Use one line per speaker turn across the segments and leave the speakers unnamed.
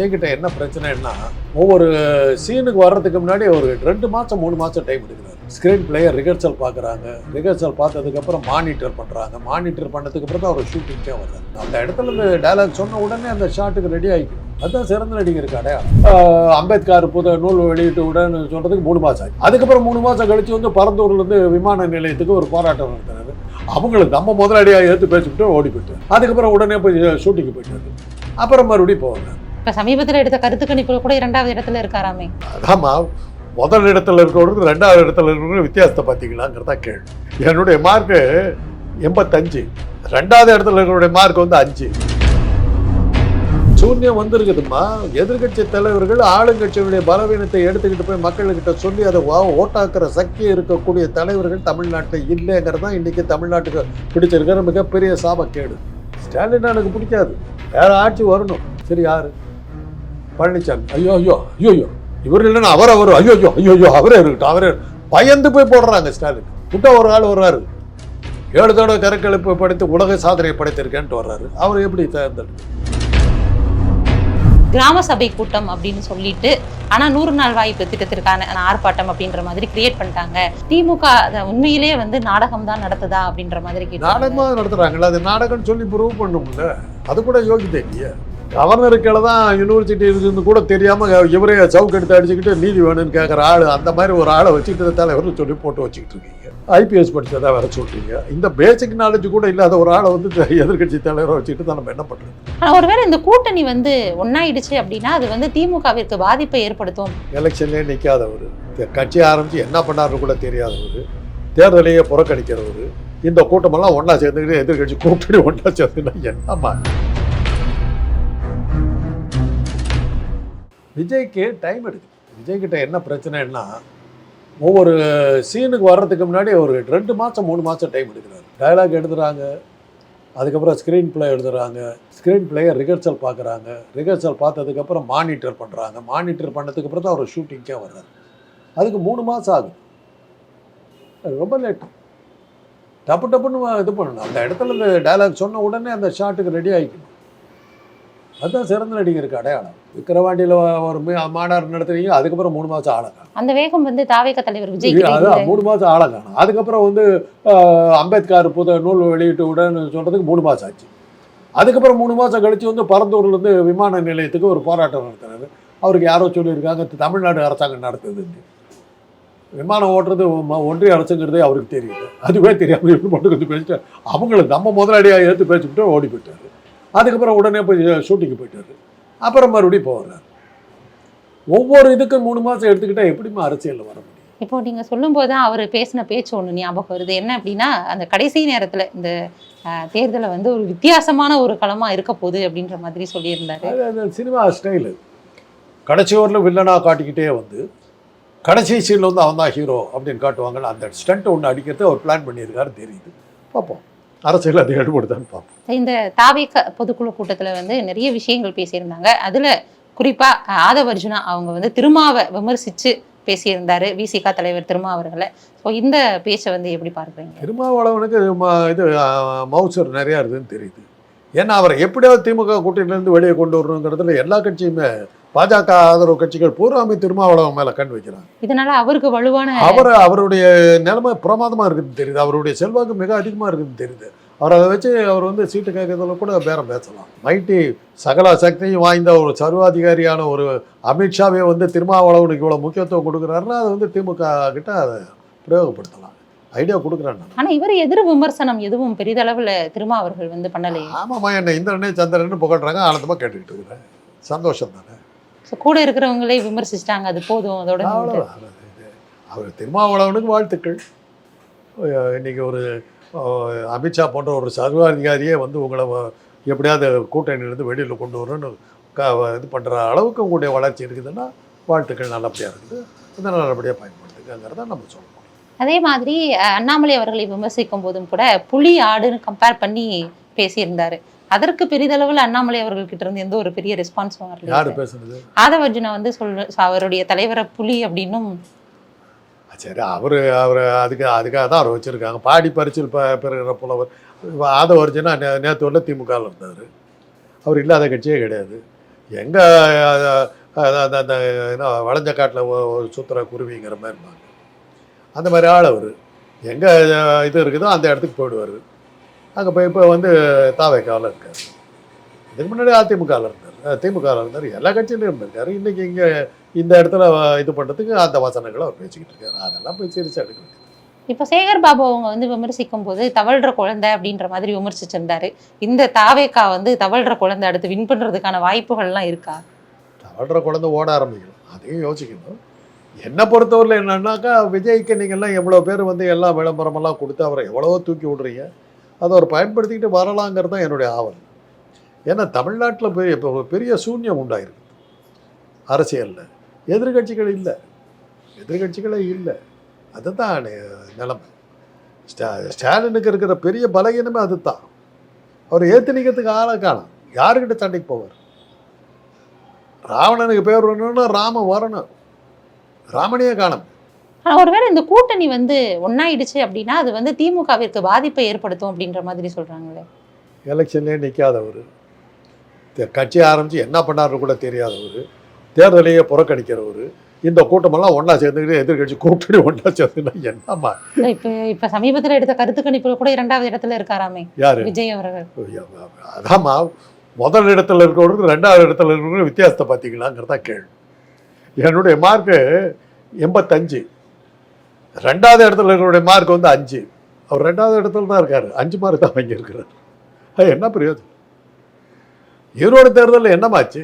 விஜய்கிட்ட என்ன பிரச்சனைன்னா ஒவ்வொரு சீனுக்கு வர்றதுக்கு முன்னாடி ஒரு ரெண்டு மாதம் மூணு மாதம் டைம் எடுக்கிறாரு. ஸ்க்ரீன் பிளேயர் ரிகர்சல் பார்க்குறாங்க. ரிகர்சல் பார்த்ததுக்கப்புறம் மானிட்டர் பண்ணுறாங்க மானிட்டர் பண்ணதுக்கு அப்புறம் தான் அவர் ஷூட்டிங்கே வர்றாரு. அந்த இடத்துல இருந்து டைலாக் சொன்ன உடனே அந்த ஷாட்டுக்கு ரெடி ஆகிக்கும் அதுதான் சிறந்த நடிகருக்கு அடையாளம் அம்பேத்கர் புத நூல் வெளியிட்டு உடனே சொல்கிறதுக்கு மூணு மாதம் ஆச்சு. அதுக்கப்புறம் மூணு மாதம் கழிச்சு வந்து பரந்தூர்லேருந்து விமான நிலையத்துக்கு ஒரு போராட்டம் நடத்துறாரு. அவங்களுக்கு நம்ம முதலாளியாக ஏற்று பேசிவிட்டு ஓடி போயிட்டு அதுக்கப்புறம் உடனே போய் ஷூட்டிங்கு போயிட்டு அப்புறம் மறுபடியும் போவாங்க
இப்போ சமீபத்தில் எடுத்த கருத்து கணிப்பில் கூட இரண்டாவது இடத்துல இருக்காராமே.
ஆமாம் முதல் இடத்துல இருக்கிறவருக்கு ரெண்டாவது இடத்துல இருக்கிற வித்தியாசத்தை பார்த்தீங்களாங்கிறதா கேள்வி. என்னுடைய மார்க்கு எண்பத்தஞ்சு. ரெண்டாவது இடத்துல இருக்கிறவருடைய மார்க் வந்து அஞ்சு. சூன்யம் வந்திருக்குதுமா எதிர்கட்சி தலைவர்கள் ஆளுங்கட்சியுடைய பலவீனத்தை எடுத்துக்கிட்டு போய் மக்கள்கிட்ட சொல்லி அதை வா- ஓட்டாக்குற சக்தி இருக்கக்கூடிய தலைவர்கள் தமிழ்நாட்டில் இல்லைங்கிறது தான் இன்றைக்கி தமிழ்நாட்டுக்கு பிடிச்சிருக்கிற மிகப்பெரிய சாபக்கேடு. ஸ்டாலின் எனக்கு பிடிக்காது. வேறு ஆட்சி வரணும். சரி யாரு? பழனிசாமி ஐயோ ஐயோ ஐயோ ஐயோ. இவர் இல்லைன்னா அவர் அவர். ஐயோ ஐயோ ஐயோ ஐயோ அவரே இருக்கட்டும் அவரே பயந்து போய் போடுறாங்க ஸ்டாலின். விட்டா ஒரு ஆள் வர்றாரு ஏழு தடவை கருக்கெழுப்பு படித்து உலக சாதனை படைத்திருக்கேன்ட்டு வர்றாரு. அவர் எப்படி தேர்ந்தெடுத்து?
கிராம சபை கூட்டம் அப்படின்னு சொல்லிட்டு ஆனா நூறு நாள் வாய்ப்பு திட்டத்திற்கான ஆர்ப்பாட்டம் அப்படின்ற மாதிரி கிரியேட் பண்ணிட்டாங்க. திமுக அத உண்மையிலேயே வந்து நாடகம் தான் நடத்துதா அப்படின்ற மாதிரி
நாடகமா நடத்துறாங்கல்ல அது நாடகம்னு சொல்லி ப்ரூவ் பண்ணும்ல. அது கூட யோகிதை இல்லையா. கவர்னருக்கள தான் யூனிவர்சிட்டி இருந்து கூட தெரியாம இவரே சவுக்கு எடுத்து அடிச்சுக்கிட்டு நீதி வேணும்னு கேட்குற ஆள் அந்த மாதிரி ஒரு ஆளை வச்சுக்கிட்டு தலைவர் சொல்லி போட்டு வச்சுக்கிட்டு இருக்கீங்க. ஐபிஎஸ் படிச்சதா வேற சொல்றீங்க. இந்த பேசிக் நாலேஜ் கூட இல்லாத ஒரு ஆளை வந்து எதிர்க்கட்சி தலைவரை வச்சுக்கிட்டு தான் நம்ம என்ன பண்றது?
ஆனா ஒருவேளை இந்த கூட்டணி வந்து ஒன்னாயிடுச்சு அப்படின்னா அது வந்து திமுகவிற்கு பாதிப்பை ஏற்படுத்தும்.
எலெக்ஷன்லேயே நிற்காதவர் கட்சி ஆரம்பித்து என்ன பண்ணாருன்னு கூட தெரியாதவர். தேர்தலையே புறக்கணிக்கிறவர். இந்த கூட்டமெல்லாம் ஒன்றா சேர்ந்துக்கிட்டு எதிர்கட்சி கூட்டணி ஒன்றா சேர்ந்துன்னா என்னம்மா? விஜய்க்கு டைம் எடுக்குது விஜய்கிட்ட என்ன பிரச்சனைன்னா ஒவ்வொரு சீனுக்கு வர்றதுக்கு முன்னாடி ஒரு ரெண்டு மாதம் மூணு மாதம் டைம் எடுக்கிறாரு. டயலாக் எழுதுறாங்க அதுக்கப்புறம் ஸ்க்ரீன் பிளே எழுதுறாங்க ஸ்க்ரீன் பிளேயை ரிஹர்சல் பார்க்குறாங்க. ரிஹர்சல் பார்த்ததுக்கப்புறம் மானிட்டர் பண்ணுறாங்க மானிட்டர் பண்ணதுக்கு அப்புறம் தான் அவர் ஷூட்டிங்கே வர்றாரு. அதுக்கு மூணு மாதம் ஆகும் ரொம்ப லேட் டப்பு டப்புன்னு இது பண்ணணும். அந்த இடத்துல இந்த டயலாக் சொன்ன உடனே அந்த ஷாட்டுக்கு ரெடி ஆகிக்கணும். அதுதான் சிறந்த நடிகருக்கு அடையாளம். விக்கிரவாண்டியில் ஒரு மாநாடு நடத்துறீங்க அதுக்கப்புறம் மூணு மாதம் ஆளை
அந்த வேகம் வந்து தாவேக தலைவர் விஜய்
அதான். மூணு மாதம் ஆளை காணும். அதுக்கப்புறம் வந்து அம்பேத்கர் புத நூல் வெளியிட்டு உடனே சொல்கிறதுக்கு மூணு மாதம் ஆச்சு. அதுக்கப்புறம் மூணு மாதம் கழிச்சு வந்து பரந்தூர்லேருந்து விமான நிலையத்துக்கு ஒரு போராட்டம் நடத்துறாரு. அவருக்கு யாரோ சொல்லியிருக்காங்க தமிழ்நாடு அரசாங்கம் நடத்துதுன்னு விமானம் ஓட்டுறது ஒன்றிய அரசுங்கிறதே அவருக்கு தெரியுது. அதுவே தெரியாமல் இவரு மட்டும் கொஞ்சம் பேசிட்டு அவங்களுக்கு நம்ம முதலாளியாக ஏற்று பேசிவிட்டு ஓடி போயிட்டாரு. அதுக்கப்புறம் உடனே போய் ஷூட்டிங்கு போயிட்டாரு. அப்புறம் மறுபடியும் போகிறார் ஒவ்வொரு இதுக்கும் மூணு மாதம் எடுத்துக்கிட்டா எப்படிம்மா அரசியலில் வர முடியும்?
இப்போ நீங்க சொல்லும் போதுதான் அவர் பேசின பேச்சு ஒண்ணு ஞாபகம் வருது. என்ன அப்படின்னா அந்த கடைசி நேரத்துல இந்த தேர்தலை வந்து ஒரு வித்தியாசமான ஒரு களமா இருக்க போகுது அப்படின்ற மாதிரி சொல்லியிருந்தாரு.
சினிமா ஸ்டைலு கடைசி ஓவரில் வில்லனாக காட்டிக்கிட்டே வந்து கடைசி சீனில் வந்து அவன் தான் ஹீரோ அப்படின்னு காட்டுவாங்கல்ல அந்த ஸ்டண்ட் ஒன்று அடிக்கிறது அவர் பிளான் பண்ணியிருக்காரு தெரியுது. பார்ப்போம். அரசியல் அது ஈடுபடுதான்னு பார்ப்போம்.
இந்த தாவேக பொதுக்குழு கூட்டத்துல வந்து நிறைய விஷயங்கள் பேசியிருந்தாங்க. அதுல குறிப்பா அஹ், ஆதவ அர்ஜுனா அவங்க வந்து திருமாவை விமர்சிச்சு பேசியிருந்தாரு விசிக தலைவர் திருமா அவர்களை. ஸோ இந்த பேச்சை வந்து எப்படி பார்க்குறீங்க?
திருமாவளவனுக்கு இது அஹ், மவுசர் நிறையா இருக்குதுன்னு தெரியுது. ஏன்னா அவரை எப்படியாவது திமுக கூட்டணியிலேருந்து வெளியே கொண்டு வரணுங்கிறதுல எல்லா கட்சியுமே பாஜக ஆதரவு கட்சிகள் பூராமே திருமாவளவன் மேலே கண் வைக்கிறாங்க.
இதனால அவருக்கு வலுவான
அவர் அவருடைய நிலைமை பிரமாதமாக இருக்குதுன்னு தெரியுது. அவருடைய செல்வாக்கு மிக அதிகமாக இருக்குதுன்னு தெரியுது. அவர் அதை வச்சு அவர் வந்து சீட்டு கேட்கறதுல கூட பேரம் பேசலாம். மைட்டி சகல சக்தியும் வாய்ந்த ஒரு சர்வாதிகாரியான ஒரு அமித்ஷாவே வந்து திருமாவளவனுக்கு இவ்வளோ முக்கியத்துவம் கொடுக்குறாருன்னா அதை வந்து திமுக கிட்ட அதை பிரயோகப்படுத்தலாம். ஐடியா கொடுக்குறேன் நான்
ஆனா இவர் எதிர் விமர்சனம் எதுவும் பெரிதளவுல திருமா அவர்கள் வந்து பண்ணலையே?
ஆமாம்மா என்ன இந்திரனே சந்திரன்னு புகழ்றாங்க ஆனந்தமாக கேட்டுக்கிட்டு இருக்கிறேன். சந்தோஷம் தானே?
ஸோ கூட இருக்கிறவங்களே விமர்சிச்சிட்டாங்க அது போதும் அதோட
அது. அவர் திருமாவளவனுக்கு வாழ்த்துக்கள். இன்னைக்கு ஒரு அமித்ஷா போன்ற ஒரு சர்வாதிகாரியே வந்து உங்களை எப்படியாவது கூட்டணியிலேருந்து வெளியில் கொண்டு வரணும்னு இது பண்ணுற அளவுக்கு உங்களுடைய வளர்ச்சி இருக்குதுன்னா வாழ்த்துக்கள் நல்லபடியாக இருக்குது. இதை நல்லபடியாக பயன்படுத்துங்கிறத நம்ம சொல்லணும்.
அதே மாதிரி அண்ணாமலை அவர்களை விமர்சிக்கும் போதும் கூட புலி ஆடுன்னு கம்பேர் பண்ணி பேசியிருந்தாரு. அதற்கு பெரிதளவில் அண்ணாமலை அவர்கள் கிட்ட இருந்து எந்த ஒரு பெரிய ரெஸ்பான்ஸும் வரல.
யார் பேசுனது?
ஆதவர்ஜுனா வந்து சொல் அவருடைய தலைவரை புலி அப்படின்னும்
சரி அவர் அவர் அதுக்கு அதுக்காக தான் அவர் வச்சுருக்காங்க. பாடி பரிசில் ப பெறுகிற புலவர். ஆதவர்ஜனா நே நேற்று வரல திமுகவில் இருந்தார். அவர் இல்லாத கட்சியே கிடையாது. எங்கே அந்த என்ன வளைஞ்ச காட்டில் ஒரு சுத்துற குருவிங்கிற மாதிரி இருப்பாங்க அந்த மாதிரி ஆள் அவர். எங்கே இது இருக்குதோ அந்த இடத்துக்கு போயிடுவார். அங்கே போய் இப்போ வந்து தாவைக்காவில் இருக்கார். இதுக்கு முன்னாடி அதிமுகவில் இருந்தார். திமுகவில் இருந்தார். எல்லா கட்சியிலையும் இருந்திருக்காரு இன்றைக்கி இங்கே இந்த இடத்துல இது பண்ணுறதுக்கு அந்த வசனங்களை அவர் பேசிக்கிட்டு இருக்காரு. அதெல்லாம் போய் சிரிச்சு எடுக்க வேண்டியது
இப்போ சேகர் பாபு அவங்க வந்து விமர்சிக்கும் போது தவழ்ற குழந்தை அப்படின்ற மாதிரி விமர்சிச்சிருந்தாரு இந்த தாவேக்கா வந்து தவழ்ற குழந்தை அடுத்து வின் பண்றதுக்கான வாய்ப்புகள்லாம் இருக்கா?
தவழ்கிற குழந்தை ஓட ஆரம்பிக்கணும். அதையும் யோசிக்கணும். என்னை பொறுத்தவரையில் என்னன்னாக்கா விஜய்க்கு நீங்கள்லாம் எவ்வளோ பேர் வந்து எல்லாம் விளம்பரமெல்லாம் கொடுத்து அவரை எவ்வளவோ தூக்கி விடுறீங்க. அதை அவர் பயன்படுத்திக்கிட்டு வரலாங்கிறது தான் என்னுடைய ஆவல். ஏன்னா தமிழ்நாட்டில் பெரிய இப்போ பெரிய சூன்யம் உண்டாயிருக்கு. அரசியலில். எதிர்கட்சிகள் இல்லை. எதிர்கட்சிகளே இல்லை. அதுதான் நிலைமை. ஸ்டா ஸ்டாலினுக்கு இருக்கிற பெரிய பலகீனமே அதுதான். அவர் ஏற்று நிற்கிறதுக்கு ஆளை காணும். யாருக்கிட்ட சண்டைக்கு போவார்? ராவணனுக்கு பேர் வரணும்னா ராமன் வரணும். ராமனையே காணும்.
ஆனா ஒருவேளை இந்த கூட்டணி வந்து ஒன்னாயிடுச்சு அப்படின்னா அது வந்து திமுகவிற்கு பாதிப்பை ஏற்படுத்தும் அப்படின்ற மாதிரி சொல்றாங்களே.
எலெக்ஷன்லேயே நிற்காதவர் கட்சி ஆரம்பித்து என்ன பண்ணாருன்னு கூட தெரியாதவர். தேர்தலையே புறக்கணிக்கிறவர். இந்த கூட்டமெல்லாம் ஒன்றா சேர்ந்துக்கிட்டு எதிர்கட்சி கூட்டணி ஒன்றா சேர்ந்துன்னா என்னம்மா?
இப்ப இப்ப சமீபத்துல எடுத்த கருத்து கணிப்புல கூட இரண்டாவது இடத்துல இருக்காராமே.
யார்?
விஜய் அவர்கள்.
அதாம்மா முதல் இடத்துல இருக்கிறவருக்கு ரெண்டாவது இடத்துல இருக்கிறவங்க வித்தியாசத்தை பார்த்தீங்களாங்கிறதா கேள்வி. என்னுடைய மார்க்கு எண்பத்தஞ்சு. ரெண்டாவது இடத்துல இருக்கிறவருடைய மார்க் வந்து அஞ்சு. அவர் ரெண்டாவது இடத்துல தான் இருக்கார். அஞ்சு மார்க் தான் வாங்கி இருக்கிறார் அது என்ன பிரயோஜனம் ஈரோடு தேர்தலில் என்னமாச்சு?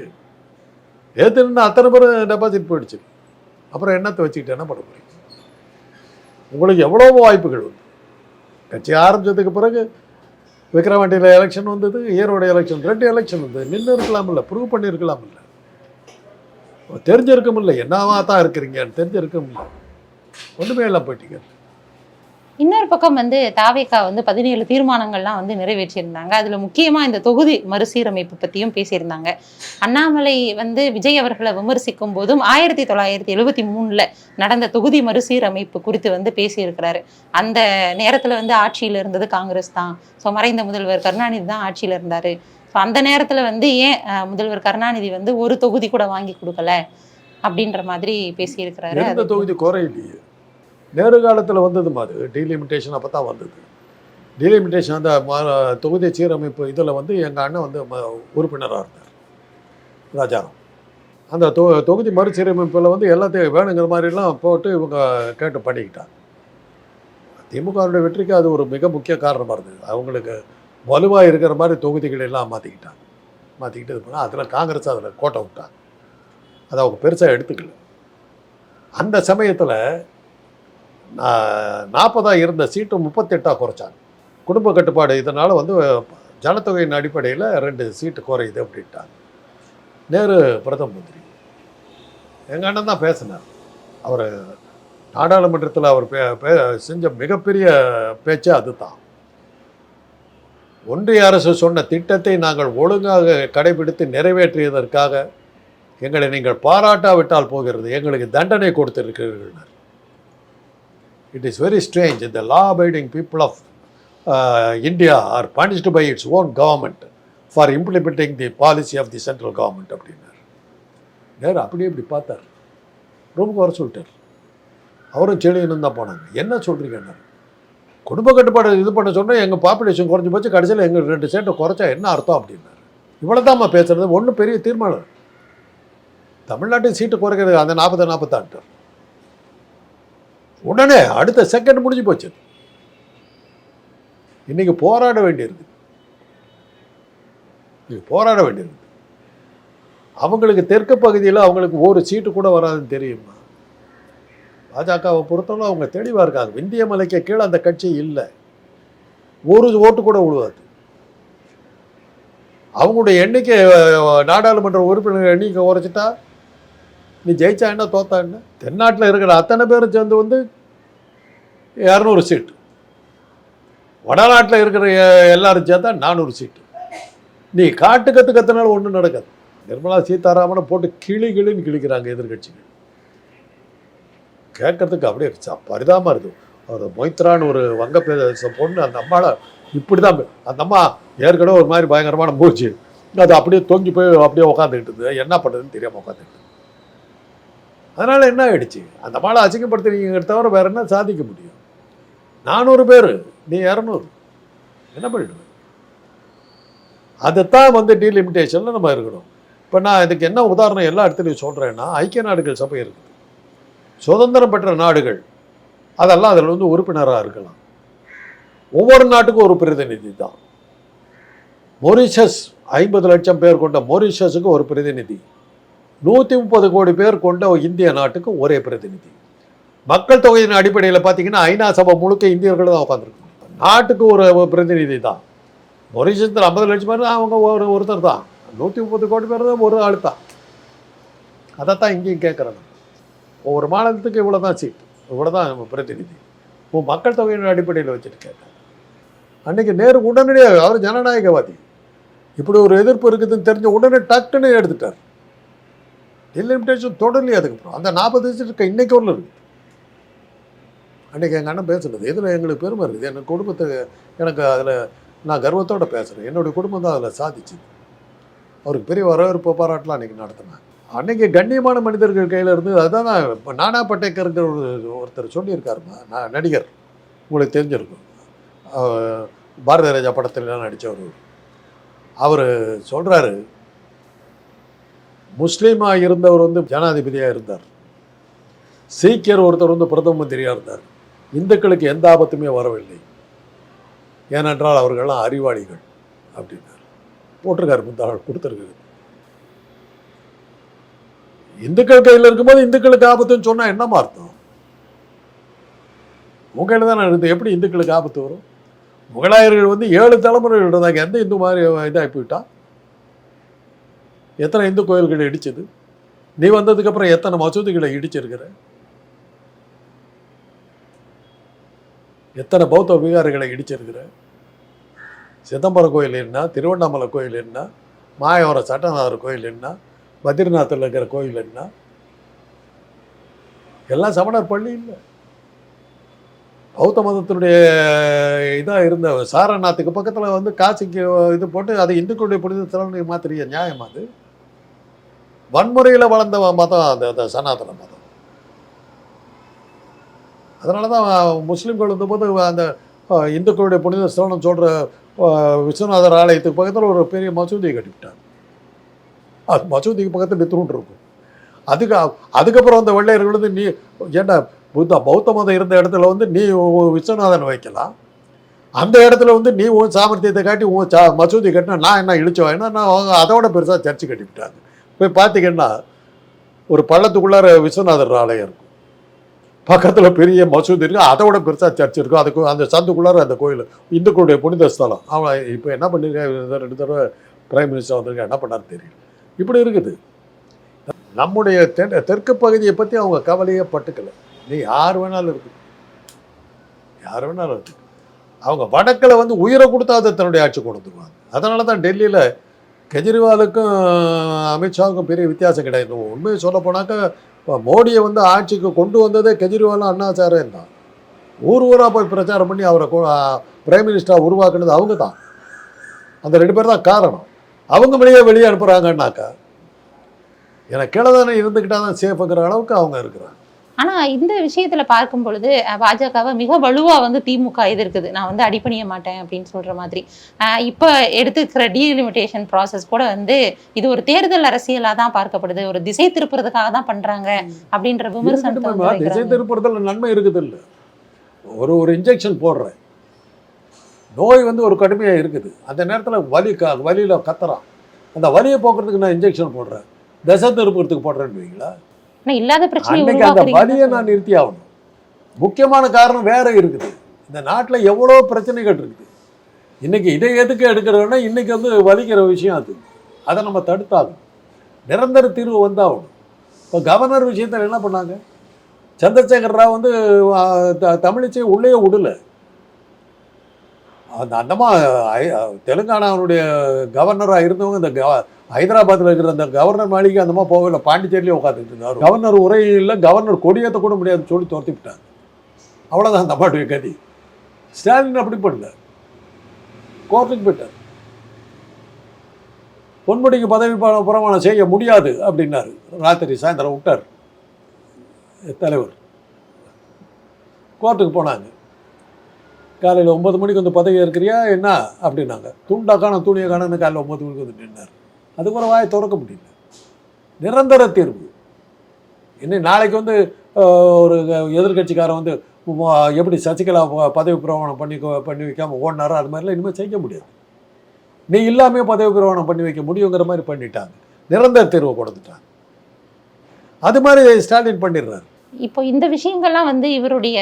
ஏற்று அத்தனை பேரும் டெபாசிட் போயிடுச்சு. அப்புறம் என்னத்தை வச்சுக்கிட்டு என்ன பண்ண போறீங்க? உங்களுக்கு எவ்வளவோ வாய்ப்புகள் உண்டு. கட்சி ஆரம்பிச்சதுக்கு பிறகு விக்ரவாண்டியில் எலெக்ஷன் வந்தது ஈரோடு எலெக்ஷன் ரெண்டு எலெக்ஷன் வந்தது. நின்று இருக்கலாமில்ல ப்ரூவ் பண்ணியிருக்கலாமில்ல தெரிஞ்சிருக்குமில்ல என்னவா தான் இருக்கிறீங்கன்னு தெரிஞ்சிருக்குமில்ல ஒன்றுமே எல்லாம் போயிட்டீங்க.
இன்னொரு பக்கம் வந்து தாவேக்கா வந்து பதினேழு தீர்மானங்கள்லாம் வந்து நிறைவேற்றியிருந்தாங்க. அதுல முக்கியமா இந்த தொகுதி மறுசீரமைப்பு பத்தியும் பேசியிருந்தாங்க. அண்ணாமலை வந்து விஜய் அவர்களை விமர்சிக்கும் போதும் ஆயிரத்தி தொள்ளாயிரத்தி எழுபத்தி மூணுல நடந்த தொகுதி மறுசீரமைப்பு குறித்து வந்து பேசியிருக்கிறாரு. அந்த நேரத்துல வந்து ஆட்சியில இருந்தது காங்கிரஸ் தான். ஸோ மறைந்த முதல்வர் கருணாநிதி தான் ஆட்சியில இருந்தாரு. ஸோ அந்த நேரத்துல வந்து ஏன் முதல்வர் கருணாநிதி வந்து ஒரு தொகுதி கூட வாங்கி கொடுக்கல? அப்படின்ற மாதிரி பேசியிருக்கிறாரு.
தொகுதி குறையிலையே நேரு காலத்தில் வந்தது மாதிரி டீலிமிட்டேஷன் அப்போ தான் வந்தது. டீலிமிட்டேஷன் அந்த தொகுதி சீரமைப்பு இதில் வந்து எங்கள் அண்ணன் வந்து உறுப்பினராக இருந்தார். ராஜாராம். அந்த தொ தொகுதி மறுசீரமைப்பில் வந்து எல்லாத்தையும் வேணுங்கிற மாதிரிலாம் போட்டு இவங்க கேட்டு பண்ணிக்கிட்டாங்க. திமுகவுடைய வெற்றிக்கு அது ஒரு மிக முக்கிய காரணமாக இருந்தது. அவங்களுக்கு வலுவாக இருக்கிற மாதிரி தொகுதிகள் எல்லாம் மாற்றிக்கிட்டாங்க மாற்றிக்கிட்டு இது பண்ணால் அதில் காங்கிரஸ் அதில் கோட்டை விட்டாங்க. அதை அவங்க பெருசாக எடுத்துக்கல. அந்த சமயத்தில் நாற்பதாக இருந்த சீட்டு முப்பத்தெட்டாக குறைச்சாங்க. குடும்ப கட்டுப்பாடு இதனால் வந்து ஜனத்தொகையின் அடிப்படையில் ரெண்டு சீட்டு குறையுது அப்படின்ட்டாங்க. நேரு பிரதம மந்திரி. எங்கள் அண்ணன் தான் பேசினார். அவர் நாடாளுமன்றத்தில் அவர் பே பே- செஞ்ச மிகப்பெரிய பேச்சு அதுதான். ஒன்றிய அரசு சொன்ன திட்டத்தை நாங்கள் ஒழுங்காக கடைபிடித்து நிறைவேற்றியதற்காக எங்களை நீங்கள் பாராட்டாவிட்டால் போகிறது. எங்களுக்கு தண்டனை கொடுத்திருக்கிறீர்கள். It is very strange the law abiding people of India are punished by its own government for implementing the policy of the central government அப்படின்னார். நேரு அப்படியே இப்படி பார்த்தார். ரூமுக்கு வர சொல்லிட்டார். அவரும் செடியனும் தான் போனாங்க. என்ன சொல்கிறீங்கன்னாரு குடும்ப கட்டுப்பாடு இது பண்ண சொன்னால் எங்கள் பாப்புலேஷன் குறைஞ்சி போச்சு கடைசியில் எங்கள் ரெண்டு சேட்டை குறைச்சா என்ன அர்த்தம் அப்படின்னாரு. இவ்வளோ பேசுறது ஒன்றும் பெரிய தீர்மானம் தமிழ்நாட்டில் சீட்டு குறைக்கிறது அந்த நாற்பது நாற்பத்தாண்டு உடனே அடுத்த செகண்ட் முடிஞ்சு போச்சு. இன்னைக்கு போராட வேண்டியிருக்கு. போராட வேண்டியிருக்கு. அவங்களுக்கு தெற்கு பகுதியில் அவங்களுக்கு ஒரு சீட்டு கூட வராதுன்னு தெரியுமா? பாஜகவை பொறுத்தவரை அவங்க தெளிவாக இருக்காங்க. விந்திய மலைக்கு கீழே அந்த கட்சி இல்லை. ஒரு ஓட்டு கூட விழுவாது அவங்களுடைய எண்ணிக்கை நாடாளுமன்ற உறுப்பினர் எண்ணிக்கை குறைச்சிட்டா நீ ஜெயிச்சா என்ன தோத்தா என்ன? தென்னாட்டில் இருக்கிற அத்தனை பேரும் சேர்ந்து வந்து இரநூறு சீட்டு. வடநாட்டில் இருக்கிற எல்லாரும் சேர்ந்தா நானூறு சீட்டு. நீ காட்டு கற்று கத்துனாலும் ஒன்றும் நடக்காது. நிர்மலா சீதாராமனை போட்டு கிளி கிளின்னு கிழிக்கிறாங்க எதிர்கட்சிகள். கேட்கறதுக்கு அப்படியே ச- பரிதாபமா இருக்குது ஒரு மொய்த்ரான்னு ஒரு வங்க பேச பொண்ணு அந்த அம்மாவை இப்படி தான் அந்த அம்மா ஏற்கனவே ஒரு மாதிரி பயங்கரமான மூச்சு. அது அப்படியே தொங்கி போய் அப்படியே உட்காந்துக்கிட்டு இருந்தது. என்ன பண்ணுறதுன்னு தெரியாமல் உட்காந்துக்கிட்டு அதனால் என்ன ஆகிடுச்சு அந்த மாலை அசிங்கப்படுத்துறீங்க தவிர வேறு என்ன சாதிக்க முடியும்? நானூறு பேர் நீ இரநூறு. என்ன பண்ணிடுவேன்? அதைத்தான் வந்து டீலிமிட்டேஷனில் நம்ம இருக்கணும். இப்போ நான் இதுக்கு என்ன உதாரணம் எல்லா இடத்துலையும் சொல்கிறேன்னா ஐக்கிய நாடுகள் சபை இருக்குது. சுதந்திரம் பெற்ற நாடுகள் அதெல்லாம் அதில் வந்து உறுப்பினராக இருக்கலாம். ஒவ்வொரு நாட்டுக்கும் ஒரு பிரதிநிதி தான். மொரிஷஸ் ஐம்பது லட்சம் பேர் கொண்ட மொரிஷஸுக்கு ஒரு பிரதிநிதி. நூற்றி முப்பது கோடி பேர் கொண்ட இந்திய நாட்டுக்கு ஒரே பிரதிநிதி. மக்கள் தொகையின் அடிப்படையில் பார்த்தீங்கன்னா ஐநா சபை முழுக்க இந்தியர்கள் தான் உட்காந்துருக்காங்க நாட்டுக்கு ஒரு பிரதிநிதி தான். மொரிஷத்தில் ஐம்பது லட்சம் பேர் அவங்க ஒரு ஒருத்தர் தான். நூற்றி முப்பது கோடி பேர் தான் ஒரு ஆள் தான். அதைத்தான் இங்கேயும் கேட்குறாங்க ஒவ்வொரு மாநிலத்துக்கு இவ்வளோ தான் சீட் இவ்வளோ தான் நம்ம பிரதிநிதி. உன் மக்கள் தொகையின் அடிப்படையில் வச்சுட்டு கேட்டேன் அன்னைக்கு நேரு உடனடியாக அவர் ஜனநாயகவாதி. இப்படி ஒரு எதிர்ப்பு இருக்குதுன்னு தெரிஞ்ச உடனே டக்குன்னு எடுத்துட்டார். டெலிமிட்டேஷன் தொடரலையே அதுக்கப்புறம் அந்த நாற்பது வயசு இருக்க இன்னைக்கு வரல இருக்கு அன்றைக்கி எங்கள் அண்ணன் பேசுனது. இதில் எங்களுக்கு பெருமை இருக்குது? எனக்கு குடும்பத்தை எனக்கு அதில் நான் கர்வத்தோடு பேசுகிறேன் என்னுடைய குடும்பம் தான் அதில் சாதிச்சுது. அவருக்கு பெரிய வரவேற்பு பாராட்டலாம் அன்றைக்கி நடத்தினேன் அன்றைக்கி கண்ணியமான மனிதர்கள் கையில் இருந்து அதுதான் நான் இப்போ நானா பட்டேக்கருங்கிற ஒரு ஒருத்தர் சொல்லியிருக்காருமா நான் நடிகர். உங்களுக்கு தெரிஞ்சிருக்கும். பாரத ராஜா படத்துலலாம் நடித்தவர் அவர் சொல்கிறாரு முஸ்லீமாக இருந்தவர் வந்து ஜனாதிபதியாக இருந்தார். சீக்கியர் ஒருத்தர் வந்து பிரதம மந்திரியாக இருந்தார். இந்துக்களுக்கு எந்த ஆபத்துமே வரவில்லை. ஏனென்றால் அவர்கள்லாம் அறிவாளிகள் அப்படின்னார். போட்டிருக்காரு முந்தாள் கொடுத்துருக்காரு. இந்துக்கள் கையில் இருக்கும்போது இந்துக்களுக்கு ஆபத்துன்னு சொன்னால் என்னமா அர்த்தம்? உங்க கையில் தானே எப்படி இந்துக்களுக்கு ஆபத்து வரும்? முகலாயர்கள் வந்து ஏழு தலைமுறைகள் இருந்தாங்க. எந்த இந்து மாதிரி இதாகி போயிட்டா? எத்தனை இந்து கோயில்களை இடிச்சது? நீ வந்ததுக்கப்புறம் எத்தனை மசூதிகளை இடிச்சிருக்கிற? எத்தனை பௌத்த விகாரிகளை இடிச்சிருக்கிற? சிதம்பரம் கோயில் என்ன? திருவண்ணாமலை கோயில் என்ன? மாயவரம் சட்டநாதர் கோயில் என்ன? பத்ரிநாத்தில் இருக்கிற கோயில் என்ன? எல்லாம் சமணர் பள்ளி இல்லை. பௌத்த மதத்தினுடைய இதாக இருந்த சாரநாத்துக்கு பக்கத்தில் வந்து காசிக்கு இது போட்டு அது இந்துக்களுடைய புனித தலனை மாத்திரிய நியாயம் அது? வன்முறையில் வளர்ந்த மதம் அந்த அந்த சனாதன மதம். அதனால தான் முஸ்லீம்கள் வந்தபோது அந்த இந்துக்களுடைய புனித ஸ்தலம் சொல்கிற விஸ்வநாதர் ஆலயத்துக்கு பக்கத்தில் ஒரு பெரிய மசூதியை கட்டிவிட்டாங்க. அது மசூதிக்கு பக்கத்தில் நித்துருண்டு இருக்கும். அதுக்கு அதுக்கப்புறம் அந்த வெள்ளையர்கள் வந்து நீ ஏன்டா புத்த பௌத்த மதம் இருந்த இடத்துல வந்து நீ விஸ்வநாதன் வைக்கலாம். அந்த இடத்துல வந்து நீ உன் சாமர்த்தியத்தை காட்டி உன் சா மசூதி கட்டினா நான் என்ன இழிச்சோம் ஏன்னா நான் அதோட பெருசாக சர்ச்சு கட்டிவிட்டாங்க. போய் பார்த்தீங்கன்னா ஒரு பள்ளத்துக்குள்ளார விஸ்வநாதர் ஆலயம் இருக்கும். பக்கத்தில் பெரிய மசூதி இருக்குது விட பெருசாக சர்ச் இருக்கும். அதுக்கு அந்த சந்துக்குள்ளார அந்த கோயில். இந்துக்களுடைய புனித ஸ்தலம். அவன் இப்போ என்ன பண்ணியிருக்காங்க ரெண்டு தடவை பிரைம் மினிஸ்டர் வந்திருக்காங்க என்ன பண்ணாரு தெரியல. இப்படி இருக்குது. நம்முடைய தென் தெற்கு பகுதியை பற்றி அவங்க கவலையே பட்டுக்கல. நீ யார் வேணாலும் இருக்கு. யார் வேணாலும் இருக்கு. அவங்க வடக்கில் வந்து உயிரை கொடுத்தா அதை தன்னுடைய ஆட்சி கொண்டு வந்துருவாங்க. அதனால தான் டெல்லியில் கெஜ்ரிவாலுக்கும் அமித்ஷாவுக்கும் பெரிய வித்தியாசம் கிடையாது. உண்மையை சொல்ல போனாக்கா இப்போ மோடியை வந்து ஆட்சிக்கு கொண்டு வந்ததே கெஜ்ரிவாலும் அண்ணாச்சாரே தான். ஊர் ஊராக போய் பிரச்சாரம் பண்ணி அவரை பிரைம் மினிஸ்டராக உருவாக்குனது அவங்க தான். அந்த ரெண்டு பேர் தான் காரணம். அவங்க வெளியே வெளியே அனுப்புகிறாங்கன்னாக்கா எனக்கு கீழே தானே இருந்துக்கிட்டால் தான் சேஃபுங்கிற அளவுக்கு அவங்க இருக்கிறாங்க.
ஆனா இந்த விஷயத்துல பார்க்கும் பொழுது பாஜகவை மிக வலுவா வந்து திமுக எதிர்க்குது நான் வந்து அடிப்பணிய மாட்டேன் அப்படின்னு சொல்ற மாதிரி. இப்ப எடுத்துக்கிற டீலிமிட்டேஷன் ப்ராசஸ் கூட வந்து இது ஒரு தேர்தல் அரசியலா தான் பார்க்கப்படுது. ஒரு திசை திருப்புறதுக்காக தான் பண்றாங்க அப்படின்ற
இருக்கட்டுமே, திசை. திருப்புறதுல நன்மை இருக்குது இல்லை ஒரு ஒரு இன்ஜெக்ஷன் போடுறேன். நோய் வந்து ஒரு கடுமையாக இருக்குது. அந்த நேரத்தில் வலி க வலியில் கத்துறான். அந்த வலியை போக்குறதுக்கு நான் இன்ஜெக்ஷன் போடுறேன். திசை திருப்புறதுக்கு போடுறேன்னு வைங்களா?
ஆனா இல்லாத
அன்னைக்கு அந்த
உருவாக்குறீங்க.
நான் நிறுத்தி ஆகணும் முக்கியமான காரணம் வேற இருக்குது. இந்த நாட்டில் எவ்வளோ பிரச்சனைகள் இருக்குது? இன்னைக்கு இதை எதுக்கு எடுக்கிறோன்னா இன்னைக்கு வந்து வலிக்கிற விஷயம் அது. அதை நம்ம தடுத்தாகணும். நிரந்தர தீர்வு வந்தாகணும். இப்போ கவர்னர் விஷயத்தில் என்ன பண்ணாங்க? சந்திரசேகர் ராவ் வந்து ஆ, த- தமிழிசை உள்ளே விடல. அந்த அந்தமா தெலுங்கானாவுடைய கவர்னராக இருந்தவங்க இந்த ஹைதராபாத்தில் இருக்கிற அந்த கவர்னர் மாளிகை அந்த மாதிரி போகல பாண்டிச்சேரியிலே உட்காந்துட்டு இருந்தார். கவர்னர் உரையில் கவர்னர் கொடியேற்ற கூட முடியாதுன்னு சொல்லி துரத்தி விட்டாங்க. அவ்வளோதான் அந்த பாட்டு கதி. ஸ்டாலின் அப்படி பண்ணல. கோர்ட்டுக்கு போயிட்டார். பொன்முடிக்கு பதவி ப- பிரமாணம் செய்ய முடியாது அப்படின்னாரு. ராத்திரி சாயந்தரம் விட்டார். தலைவர். கோர்ட்டுக்கு போனாங்க. காலையில் ஒன்பது மணிக்கு வந்து பதவி இருக்கிறியா என்ன அப்படின்னாங்க. துண்டா காணும் துணியை காணுன்னு காலையில் ஒன்பது மணிக்கு வந்து நின்னார். அதுக்கப்புறம் வாயை திறக்க முடியல. நிரந்தர தீர்வு. இன்னும் நாளைக்கு வந்து ஒரு எதிர்கட்சிக்காரன் வந்து எப்படி சசிகலா பதவி பிரமாணம் பண்ணி பண்ணி வைக்காம ஓடினாரோ அது மாதிரிலாம் இனிமேல் செய்ய முடியாது. நீ இல்லாமே பதவி பிரமாணம் பண்ணி வைக்க முடியுங்கிற மாதிரி பண்ணிட்டாங்க. நிரந்தர தீர்வை கொடுத்துட்டாங்க. அது மாதிரி ஸ்டாலின் பண்ணிடுறாரு.
இப்போ இந்த விஷயங்கள்லாம் வந்து இவருடைய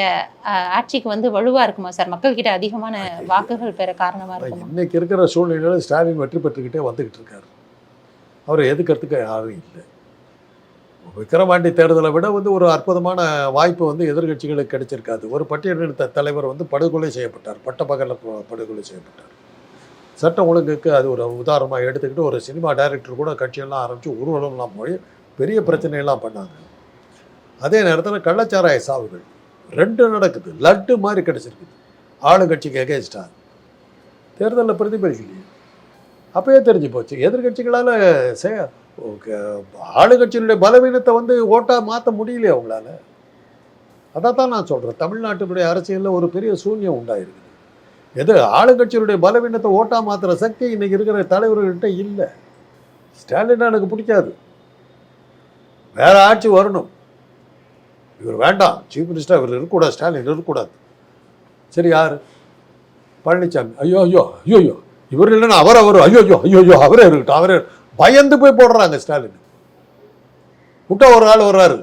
ஆட்சிக்கு வந்து வலுவா இருக்குமா சார்? மக்கள் கிட்ட அதிகமான வாக்குகள் பெற காரணமா இருக்குமா?
இன்னைக்கு இருக்கிற சூழ்நிலையில் ஸ்டாலின் வெற்றி பெற்றுக்கிட்டே வந்துக்கிட்டு இருக்காரு. அவரை எதுக்கிறதுக்கு யாரும் இல்லை. விக்கிரவாண்டி தேர்தலை விட வந்து ஒரு அற்புதமான வாய்ப்பு வந்து எதிர்க்கட்சிகளுக்கு கிடைச்சிருக்காது. ஒரு பட்டியலிட்ட தலைவர் வந்து படுகொலை செய்யப்பட்டார். பட்டப்பகலில் படுகொலை செய்யப்பட்டார். சட்டம் ஒழுங்குக்கு அது ஒரு உதாரணமாக எடுத்துக்கிட்டு ஒரு சினிமா டைரக்டர் கூட கட்சியெல்லாம் ஆரம்பித்து ஊர்வலம்லாம் போய் பெரிய பிரச்சனையெல்லாம் பண்ணாங்க. அதே நேரத்தில் கள்ளச்சாராய சாவுகள் ரெண்டு நடக்குது. லட்டு மாதிரி கிடச்சிருக்குது. ஆளுங்கட்சிக்கு எகேன்ஸ்டாக தேர்தலில் பிரதிபலிக்கலையே. அப்பயே தெரிஞ்சு போச்சு. எதிர்கட்சிகளால் சே ஓகே, ஆளுங்கட்சியினுடைய பலவீனத்தை வந்து ஓட்டாக மாற்ற முடியலையே அவங்களால. அதைத்தான் நான் சொல்கிறேன் தமிழ்நாட்டினுடைய அரசியலில் ஒரு பெரிய சூன்யம் உண்டாயிருக்குது. எது ஆளுங்கட்சியினுடைய பலவீனத்தை ஓட்டாக மாற்றுற சக்தி இன்றைக்கி இருக்கிற தலைவர்கள்கிட்ட இல்லை. ஸ்டாலின் எனக்கு பிடிக்காது. வேறு ஆட்சி வரணும். இவர் வேண்டாம். சீஃப் மினிஸ்டர் இவர் இருக்கக்கூடாது ஸ்டாலின் இருக்கக்கூடாது. சரி யார்? பழனிசாமி ஐயோ ஐயோ ஐயோ ஐயோ. இவர் இல்லைன்னா அவர் அவர். ஐயோ ஐயோ ஐயோ ஐயோ அவரே இருக்கட்டும் அவரே பயந்து போய் போடுறாங்க ஸ்டாலின். விட்டா ஒரு ஆள் வர்றாரு.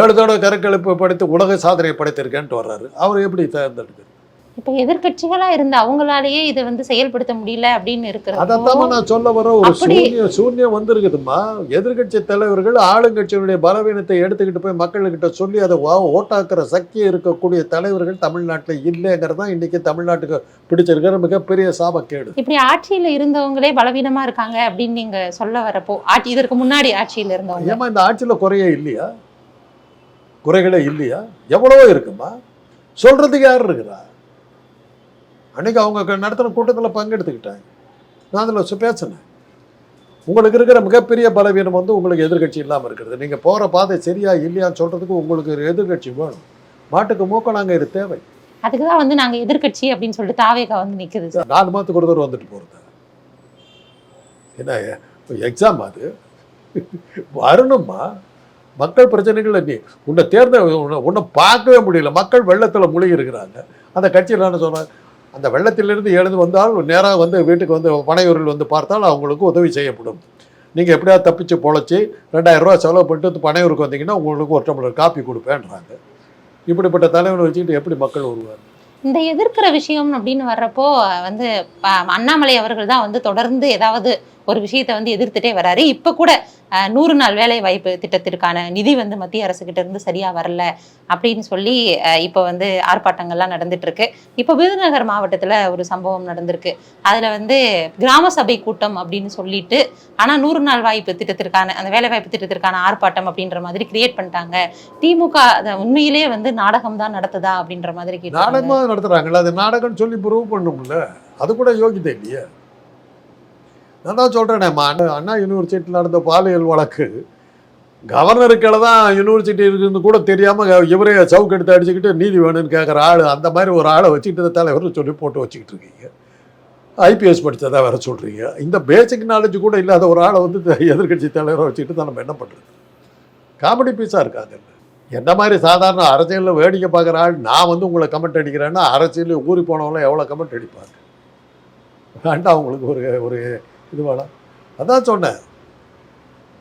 ஏழு தடவை கருக்கெழுப்பு படைத்து உலக சாதனையை படைத்திருக்கேன்ட்டு வர்றாரு. அவர் எப்படி தேர்ந்தெடுக்கிறது?
இப்போ எதிர்க்கட்சிகளா இருந்த அவங்களாலேயே இதை வந்து செயல்படுத்த முடியல அப்படின்னு இருக்கிறப்போ
அதைத்தான் நான் சொல்ல வர ஒரு சூன்யம் சூன்யம் வந்திருக்குதுமா எதிர்க்கட்சி தலைவர்கள் ஆளுங்கட்சியினுடைய பலவீனத்தை எடுத்துக்கிட்டு போய் மக்கள்கிட்ட சொல்லி அதை வா- ஓட்டாக்குற சக்தி இருக்கக்கூடிய தலைவர்கள் தமிழ்நாட்டில் இல்லைங்கிறது தான் இன்னைக்கு தமிழ்நாட்டுக்கு பிடிச்சிருக்கிற மிகப்பெரிய சாபக்கேடு.
இப்படி ஆட்சியில இருந்தவங்களே பலவீனமா இருக்காங்க அப்படின்னு நீங்க சொல்ல வரப்போ ஆட்சி இதற்கு முன்னாடி ஆட்சியில இருந்தவங்க.
ஏமா இந்த ஆட்சியில் குறையே இல்லையா? குறைகளே இல்லையா? எவ்வளவோ இருக்குமா சொல்றதுக்கு யார் இருக்கிறா? அன்னைக்கு அவங்க நடத்தின கூட்டத்தில் பங்கெடுத்துக்கிட்டாங்க. நான் அதில் பேசினேன். உங்களுக்கு இருக்கிற மிகப்பெரிய பலவீனம் வந்து உங்களுக்கு எதிர்க்கட்சி இல்லாமல் இருக்கிறது. நீங்கள் போகிற பாதை சரியா இல்லையான்னு சொல்கிறதுக்கு உங்களுக்கு ஒரு எதிர்க்கட்சி வேணும். மாட்டுக்கு மூக்கணாங்க இது தேவை.
அதுக்குதான் வந்து நாங்க எதிர்க்கட்சி அப்படின்னு சொல்லிட்டு தாவேகா வந்து நிக்குது. சார்
நாலு மாதத்துக்கு ஒரு தடவை வந்துட்டு போகிறது என்ன எக்ஸாம் அது? வரணுமா? மக்கள் பிரச்சனைகள் நீ உன்னை தேர்ந்த உன்னை- பார்க்கவே முடியல. மக்கள் வெள்ளத்தில் முழுகி இருக்கிறாங்க. அந்த கட்சியில் என்ன சொல்கிறாங்க அந்த வெள்ளத்திலிருந்து எழுந்து வந்தால் நேராக வந்து வீட்டுக்கு வந்து பனையூரில் வந்து பார்த்தால் அவங்களுக்கு உதவி செய்யப்படும். நீங்கள் எப்படியாவது தப்பிச்சு பொழைச்சி ரெண்டாயிரரூவா செலவு பண்ணிட்டு பனையூருக்கு வந்தீங்கன்னா உங்களுக்கு ஒரு டம்ளர் காப்பி கொடுப்பேன்றாங்க. இப்படிப்பட்ட தலைவனை வச்சுக்கிட்டு எப்படி மக்கள் வருவார்
இந்த எதிர்க்கிற விஷயம் அப்படின்னு வர்றப்போ வந்து அண்ணாமலை அவர்கள் தான் வந்து தொடர்ந்து ஏதாவது ஒரு விஷயத்தை வந்து எதிர்த்துட்டே வராரு. இப்போ கூட நூறு நாள் வேலை வாய்ப்பு திட்டத்திற்கான நிதி வந்து மத்திய அரசு கிட்ட இருந்து சரியா வரல அப்படின்னு சொல்லி இப்ப இப்போ வந்து ஆர்ப்பாட்டங்கள்லாம் நடந்துட்டு இருக்கு இப்போ விருதுநகர் மாவட்டத்துல ஒரு சம்பவம் நடந்திருக்கு. அதுல வந்து கிராம சபை கூட்டம் அப்படின்னு சொல்லிட்டு ஆனா நூறு நாள் வாய்ப்பு திட்டத்திற்கான அந்த வேலை வாய்ப்பு திட்டத்திற்கான ஆர்ப்பாட்டம் அப்படின்ற மாதிரி கிரியேட் பண்ணிட்டாங்க. திமுக அதை உண்மையிலேயே வந்து நாடகம் தான் நடத்துதா அப்படின்ற மாதிரி கேட்டாங்க
நாடகமாக அது நாடகம்னு சொல்லி ப்ரூவ் பண்ணும்ல அது கூட யோகிதை இல்லையா. நான் தான் சொல்கிறேனே அண்ணா யூனிவர்சிட்டியில் நடந்த பாலியல் வழக்கு கவர்னருக்கில் தான் யூனிவர்சிட்டி இருக்குன்னு கூட தெரியாமல் இவரே சவுக்கு எடுத்து அடிச்சுக்கிட்டு நீதி வேணும்னு கேட்குற ஆள் அந்த மாதிரி ஒரு ஆளை வச்சுக்கிட்டு தலைவர் சொல்லி போட்டு வச்சுக்கிட்டு இருக்கீங்க. ஐபிஎஸ் படித்ததாக வேறு சொல்கிறீங்க இந்த பேசிக் நாலேஜ் கூட இல்லாத ஒரு ஆளை வந்து எதிர்கட்சி தலைவரை வச்சுக்கிட்டு தான் நம்ம என்ன பண்ணுறது காமெடி பீஸாக இருக்காது என்ன மாதிரி சாதாரண அரசியலில் வேடிக்கை பார்க்குற ஆள் நான் வந்து உங்களை கமெண்ட் அடிக்கிறேன்னா அரசியலில் ஊறி போனவங்களாம் எவ்வளோ கமெண்ட் அடிப்பாங்க? வேண்டாம் உங்களுக்கு ஒரு ஒரு இது அதான் சொன்னேன்.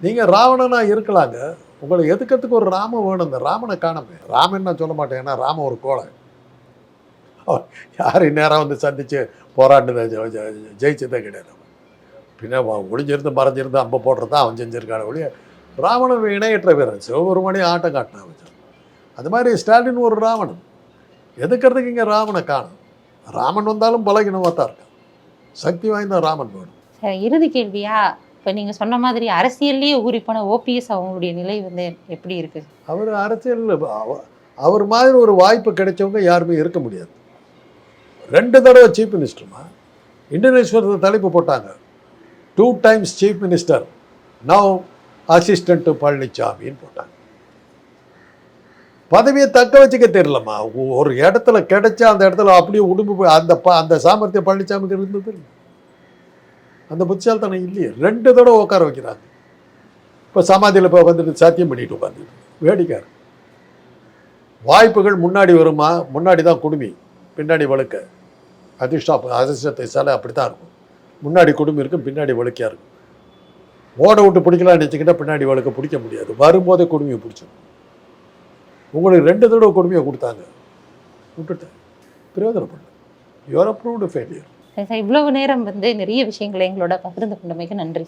நீங்கள் ராவணனாக இருக்கலாங்க. உங்களை எதுக்கிறதுக்கு ஒரு ராமன் வேணும்? இந்த ராமனை காணமே. ராமன் நான் சொல்ல மாட்டேன். ஏன்னா ராமன் ஒரு கோலை யார் யாரையும் நேராக வந்து சந்தித்து போராடினதை ஜெயிச்சதே கிடையாது. பின்ன ஒளிஞ்சிருந்து மறைஞ்சிருந்து அம்பை போடுறது தான் அவன் செஞ்சிருக்கான ஒழிய ராவணன் இணையற்ற வீரன். சிவபெருமணி ஆட்டம் காட்டினான் வச்சான் அது மாதிரி ஸ்டாலின் ஒரு ராவணன். எதுக்கிறதுக்கு இங்கே ராவனை காணும்? ராமன் வந்தாலும் பலகினமாக தான் இருக்கான். சக்தி வாய்ந்த ராமன் வேணும்.
சரி, இறுதி கேள்வியா? இப்போ நீங்க சொன்ன மாதிரி அரசியல்லேயே ஊறி போன ஓபிஎஸ் அவங்களுடைய நிலை வந்து எப்படி இருக்கு?
அவர் அரசியல் அவர் மாதிரி ஒரு வாய்ப்பு கிடைச்சவங்க யாருமே இருக்க முடியாது. ரெண்டு தடவை சீஃப் மினிஸ்டர்மா இந்தியன் தலைப்பு போட்டாங்க. Two times chief minister now assistant பழனிசாமின்னு போட்டாங்க. பதவியை தக்க வச்சுக்க தெரியலம்மா. ஒரு இடத்துல கிடைச்சா அந்த இடத்துல அப்படியே உடும்பு போய் அந்த ப- அந்த சாமர்த்தியம் பழனிசாமிக்கு இருந்தது இல்லை. அந்த புத்திசாலித்தனம் இல்லையே? ரெண்டு தடவை உட்கார வைக்கிறாங்க. இப்போ சமாதியில் போய் வந்துட்டு சாத்தியம் பண்ணிட்டு உட்காந்து வேடிக்கார். வாய்ப்புகள் முன்னாடி வருமா? முன்னாடி தான் குடுமி. பின்னாடி வழுக்க. அதிர்ஷ்டா அதிர்ஷ்டத்தை சாலை அப்படி தான் இருக்கும். முன்னாடி குடும்பம் இருக்கும் பின்னாடி வழுக்கையாக இருக்கும். ஓட விட்டு பிடிக்கலாம்னு நினச்சிக்கிட்டா பின்னாடி வழுக்க பிடிக்க முடியாது. வரும்போதே குடுமையை பிடிச்சிடும் உங்களுக்கு ரெண்டு தடவை கொடுமையை கொடுத்தாங்க. விட்டுட்டேன். பிரயோஜனப்படல. யுவர் அப்ரூவ்டு ஃபெயிலியர்
இவ்வளவு நேரம் வந்து நிறைய விஷயங்களை எங்களோட பகிர்ந்து கொண்டமைக்கு நன்றி.